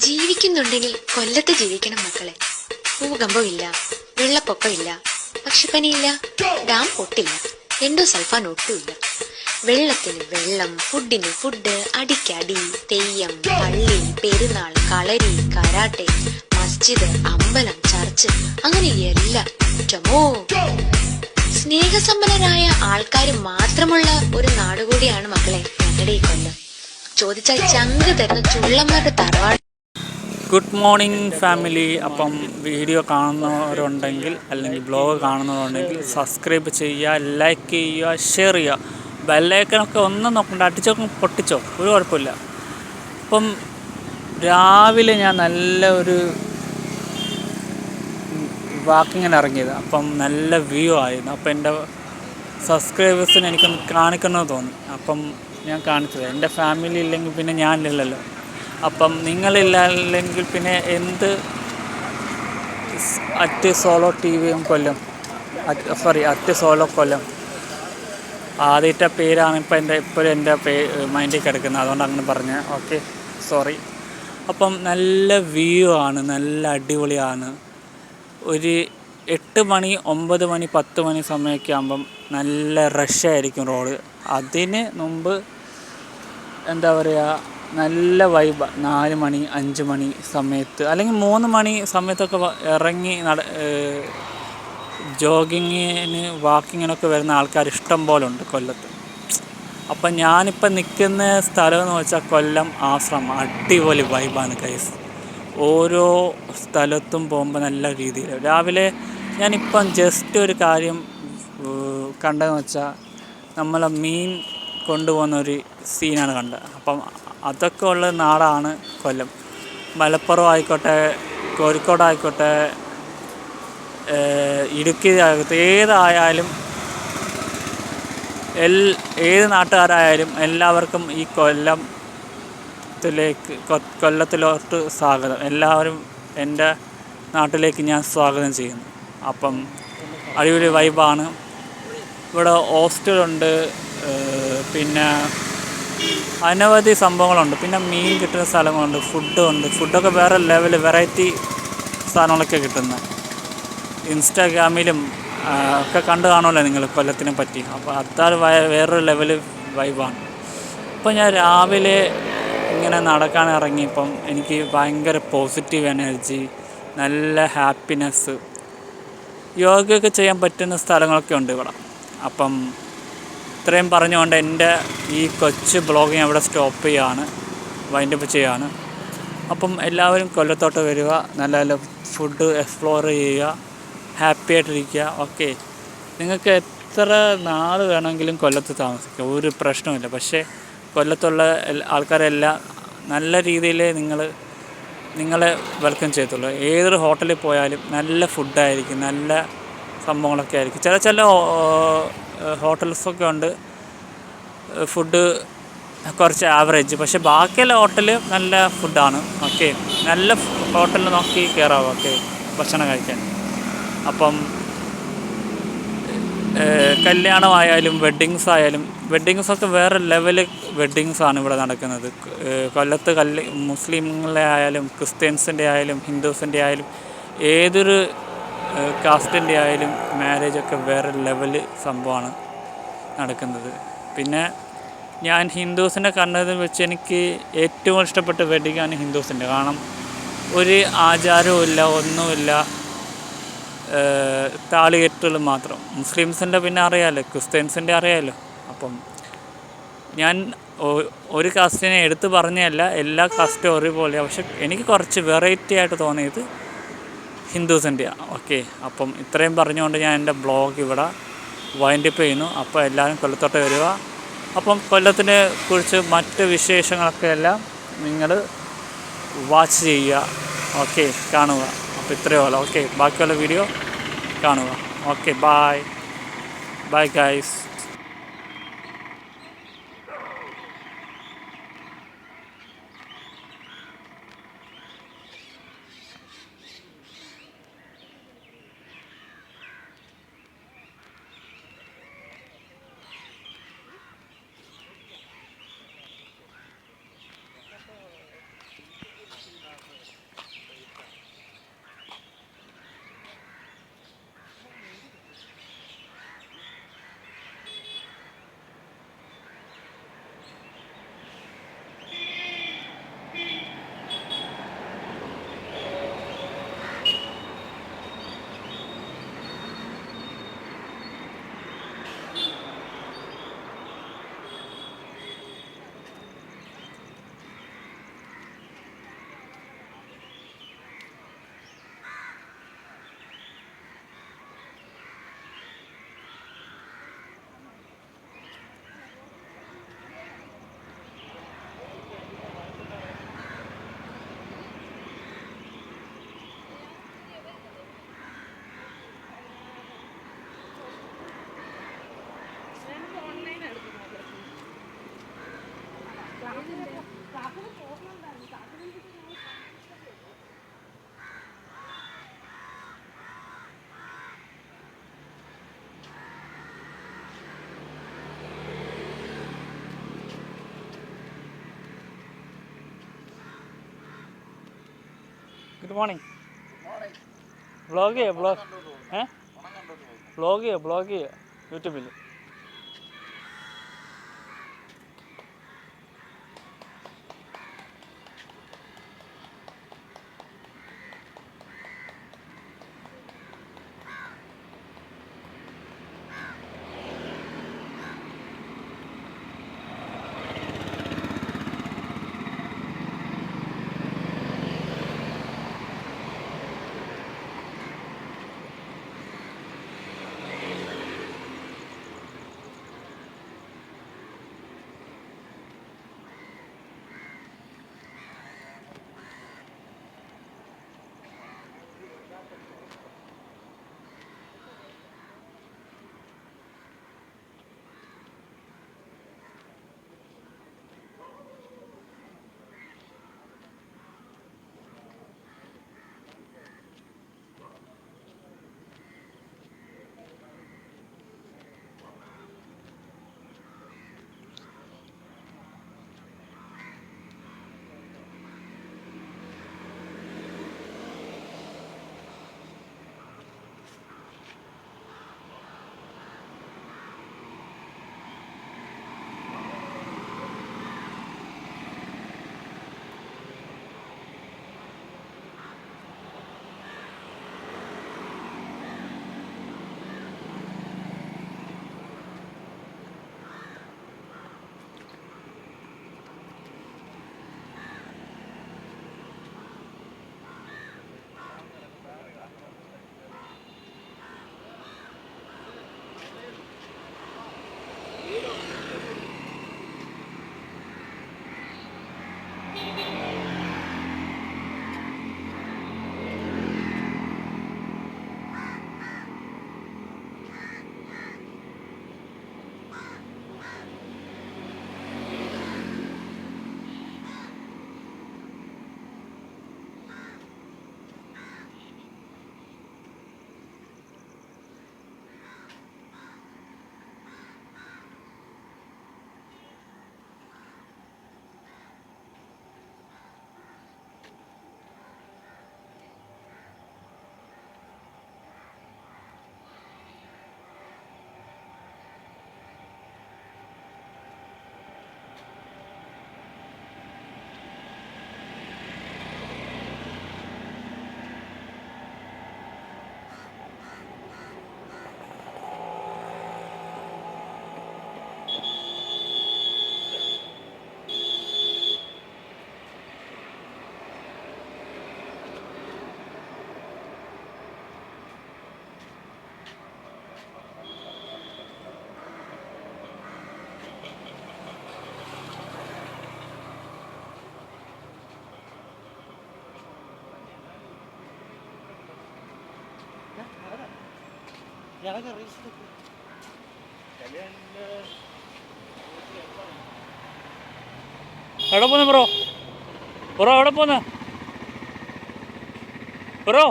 ജീവിക്കുന്നുണ്ടെങ്കിൽ കൊല്ലത്ത് ജീവിക്കണം മക്കളെ. ഭൂകമ്പമില്ല വെള്ളപ്പൊക്കമില്ല പക്ഷിപ്പനിയില്ല ഡാം പൊട്ടില്ല എന്തോ സൾഫാൻ ഒട്ടുമില്ല. വെള്ളത്തിന് വെള്ളം ഫുഡിന് ഫുഡ് അടിക്കടി തെയ്യം പള്ളി പെരുന്നാൾ കളരി കരാട്ടെ മസ്ജിദ് അമ്പലം ചർച്ച് അങ്ങനെ എല്ലാം സ്നേഹസമ്പന്നരായ ആൾക്കാർ മാത്രമുള്ള ഒരു നാടുകൂടിയാണ് മക്കളെ ഞങ്ങളുടെ ഈ കൊല്ലം. ചോദിച്ചാൽ ചങ്ക് തരുന്ന ചുള്ളന്മാരുടെ തറവാട് ഗുഡ് മോർണിംഗ് ഫാമിലി അപ്പം വീഡിയോ കാണുന്നവരുണ്ടെങ്കിൽ അല്ലെങ്കിൽ ബ്ലോഗ് കാണുന്നവരുണ്ടെങ്കിൽ സബ്സ്ക്രൈബ് ചെയ്യുക ലൈക്ക് ചെയ്യുക ഷെയർ ചെയ്യുക. ബെല്ലൈക്കനൊക്കെ ഒന്നും നോക്കണ്ട അടിച്ചോ പൊട്ടിച്ചോ? ഒരു കുഴപ്പമില്ല. അപ്പം രാവിലെ ഞാൻ നല്ല ഒരു വാക്കിങ്ങിന് ഇറങ്ങിയത്. അപ്പം നല്ല വ്യൂ ആയിരുന്നു. അപ്പം എന്റെ സബ്സ്ക്രൈബേഴ്സിന് എനിക്കൊന്ന് കാണിക്കണമെന്ന് തോന്നി. അപ്പം ഞാൻ കാണിച്ചത്. എന്റെ ഫാമിലി ഇല്ലെങ്കിൽ പിന്നെ ഞാനില്ലല്ലോ. അപ്പം നിങ്ങളില്ലെങ്കിൽ പിന്നെ എന്ത് അറ്റ് സോളോ ടി വിയും കൊല്ലം സോറി അറ്റ് സോളോ കൊല്ലം. ആദ്യത്തെ പേരാണ് ഇപ്പം എന്റെ ഇപ്പോഴും എന്റെ പേ മൈൻഡിൽ കിടക്കുന്നത്. അതുകൊണ്ട് അങ്ങനെ പറഞ്ഞ ഓക്കെ സോറി അപ്പം നല്ല വ്യൂ ആണ് നല്ല അടിപൊളിയാണ്. ഒരു എട്ട് മണി ഒമ്പത് മണി പത്ത് മണി സമയമൊക്കെ ആകുമ്പം നല്ല റഷായിരിക്കും റോഡ് അതിന് മുമ്പ് എന്താ പറയുക നല്ല വൈബ് നാല് മണി അഞ്ച് മണി സമയത്ത്. അല്ലെങ്കിൽ മൂന്ന് മണി സമയത്തൊക്കെ ഇറങ്ങി നട ജോഗിങ്ങിന് വാക്കിങ്ങിനൊക്കെ വരുന്ന ആൾക്കാർ ഇഷ്ടം പോലെ ഉണ്ട് കൊല്ലത്ത്. അപ്പം ഞാനിപ്പോൾ നിൽക്കുന്ന സ്ഥലം എന്ന് വെച്ചാൽ കൊല്ലം ആശ്രമം. അടിപൊളി വൈബാണ് കൈസ് ഓരോ സ്ഥലത്തും പോകുമ്പോൾ നല്ല രീതിയിൽ രാവിലെ ഞാനിപ്പം ജസ്റ്റ് ഒരു കാര്യം കണ്ടതെന്ന് വെച്ചാൽ നമ്മളെ മീൻ കൊണ്ടുപോകുന്ന ഒരു സീനാണ് കണ്ടത്. അപ്പം അതൊക്കെ ഉള്ള നാടാണ് കൊല്ലം. മലപ്പുറം ആയിക്കോട്ടെ കോഴിക്കോടായിക്കോട്ടെ ഇടുക്കി ആകട്ടെ ഏതായാലും എൽ ഏത് നാട്ടുകാരായാലും എല്ലാവർക്കും ഈ കൊല്ലത്തിലേക്ക് കൊല്ലത്തിലോട്ട് സ്വാഗതം. എല്ലാവരും എന്റെ നാട്ടിലേക്ക് ഞാൻ സ്വാഗതം ചെയ്യുന്നു. അപ്പം അടിപൊളി വൈബാണ് ഇവിടെ ഹോസ്റ്റലുണ്ട് പിന്നെ അനവധി സംഭവങ്ങളുണ്ട്. പിന്നെ മീൻ കിട്ടുന്ന സ്ഥലങ്ങളുണ്ട് ഫുഡുണ്ട് ഫുഡൊക്കെ വേറെ ലെവൽ വെറൈറ്റി സാധനങ്ങളൊക്കെ കിട്ടുന്നത് ഇൻസ്റ്റാഗ്രാമിലും ഒക്കെ കണ്ടു കാണുമല്ലോ നിങ്ങൾ കൊല്ലത്തിനെ പറ്റി. അപ്പോൾ അത്താൽ വേറൊരു ലെവൽ വൈബാണ് അപ്പോൾ ഞാൻ രാവിലെ ഇങ്ങനെ നടക്കാൻ ഇറങ്ങിയപ്പം എനിക്ക് ഭയങ്കര പോസിറ്റീവ് എനർജി നല്ല ഹാപ്പിനെസ് യോഗയൊക്കെ ചെയ്യാൻ പറ്റുന്ന സ്ഥലങ്ങളൊക്കെ ഉണ്ട് ഇവിടെ. അപ്പം ഇത്രയും പറഞ്ഞുകൊണ്ട് എന്റെ ഈ കൊച്ചു ബ്ലോഗിങ് അവിടെ സ്റ്റോപ്പ് ചെയ്യാണ് വൈൻഡപ്പ് ചെയ്യാണ്. അപ്പം എല്ലാവരും കൊല്ലത്തോട്ട് വരിക നല്ല നല്ല ഫുഡ് എക്സ്പ്ലോർ ചെയ്യുക ഹാപ്പി ആയിട്ടിരിക്കുക. ഓക്കെ നിങ്ങൾക്ക് എത്ര നാൾ വേണമെങ്കിലും കൊല്ലത്ത് താമസിക്കുക ഒരു പ്രശ്നമില്ല പക്ഷേ കൊല്ലത്തുള്ള ആൾക്കാരെല്ലാം നല്ല രീതിയിൽ നിങ്ങൾ നിങ്ങളെ വെൽക്കം ചെയ്യത്തുള്ളൂ. ഏതൊരു ഹോട്ടലിൽ പോയാലും നല്ല ഫുഡായിരിക്കും നല്ല സംഭവങ്ങളൊക്കെ ആയിരിക്കും. ചില ചില ഹോട്ടൽസൊക്കെ ഉണ്ട്. ഫുഡ് കുറച്ച് ആവറേജ് പക്ഷെ ബാക്കിയുള്ള ഹോട്ടൽ നല്ല ഫുഡാണ് ഓക്കെ. നല്ല ഹോട്ടലിൽ നോക്കി കയറാം ഓക്കെ. ഭക്ഷണം കഴിക്കാൻ. അപ്പം കല്യാണമായാലും വെഡ്ഡിങ്സ് ആയാലും വെഡ്ഡിങ്സൊക്കെ വേറെ ലെവൽ വെഡ്ഡിങ്സാണ് ഇവിടെ നടക്കുന്നത്. കൊല്ലത്ത് കല്ല് മുസ്ലിങ്ങളെ ആയാലും ക്രിസ്ത്യൻസിന്റെ ആയാലും ഹിന്ദുസിന്റെ ആയാലും ഏതൊരു കാസ്റ്റിന്റെ ആയാലും മാരേജൊക്കെ വേറെ ലെവൽ സംഭവമാണ് നടക്കുന്നത്. പിന്നെ ഞാൻ ഹിന്ദുസിനെ കണ്ടതിൽ വെച്ച് എനിക്ക് ഏറ്റവും ഇഷ്ടപ്പെട്ട വെഡ്ഡിങ്ങാണ് ഹിന്ദുസിന്റെ. കാരണം ഒരു ആചാരവും ഇല്ല ഒന്നുമില്ല താളി കെട്ടുകൾ മാത്രം. മുസ്ലിംസിന്റെ പിന്നെ അറിയാമല്ലോ ക്രിസ്ത്യൻസിന്റെ അറിയാമല്ലോ അപ്പം ഞാൻ ഒരു കാസ്റ്റിനെ എടുത്തു പറഞ്ഞല്ല എല്ലാ കാസ്റ്റും ഒരുപോലെയാണ് പക്ഷെ എനിക്ക് കുറച്ച് വെറൈറ്റി ആയിട്ട് തോന്നിയത് ഹിന്ദുസിന്റെയാണ് ഓക്കെ അപ്പം ഇത്രയും പറഞ്ഞുകൊണ്ട് ഞാൻ എന്റെ ബ്ലോഗ് ഇവിടെ വൈൻഡപ്പ് ചെയ്യുന്നു. അപ്പോൾ എല്ലാവരും കൊല്ലത്തോട്ട് വരിക. അപ്പം കൊല്ലത്തിനെ കുറിച്ച് മറ്റ് വിശേഷങ്ങളൊക്കെ എല്ലാം നിങ്ങൾ വാച്ച് ചെയ്യുക. ഓക്കെ കാണുക. അപ്പോൾ ഇത്രയേ ഉള്ളൂ. ഓക്കെ ബാക്കിയുള്ള വീഡിയോ കാണുക. Okay bye bye guys good morning vlog ചെയ്യുക ബ്ലോഗ് ഏ? ബ്ലോഗ് ചെയ്യുക ബ്ലോഗ് ചെയ്യുക യൂട്യൂബിൽ എവിടെ പോന്നെ ബ്രോ. ബ്രോ എവിടെ പോന്നെ? ബ്രോ.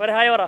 ഒരു ഹായ് പറ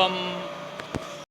ഇപ്പം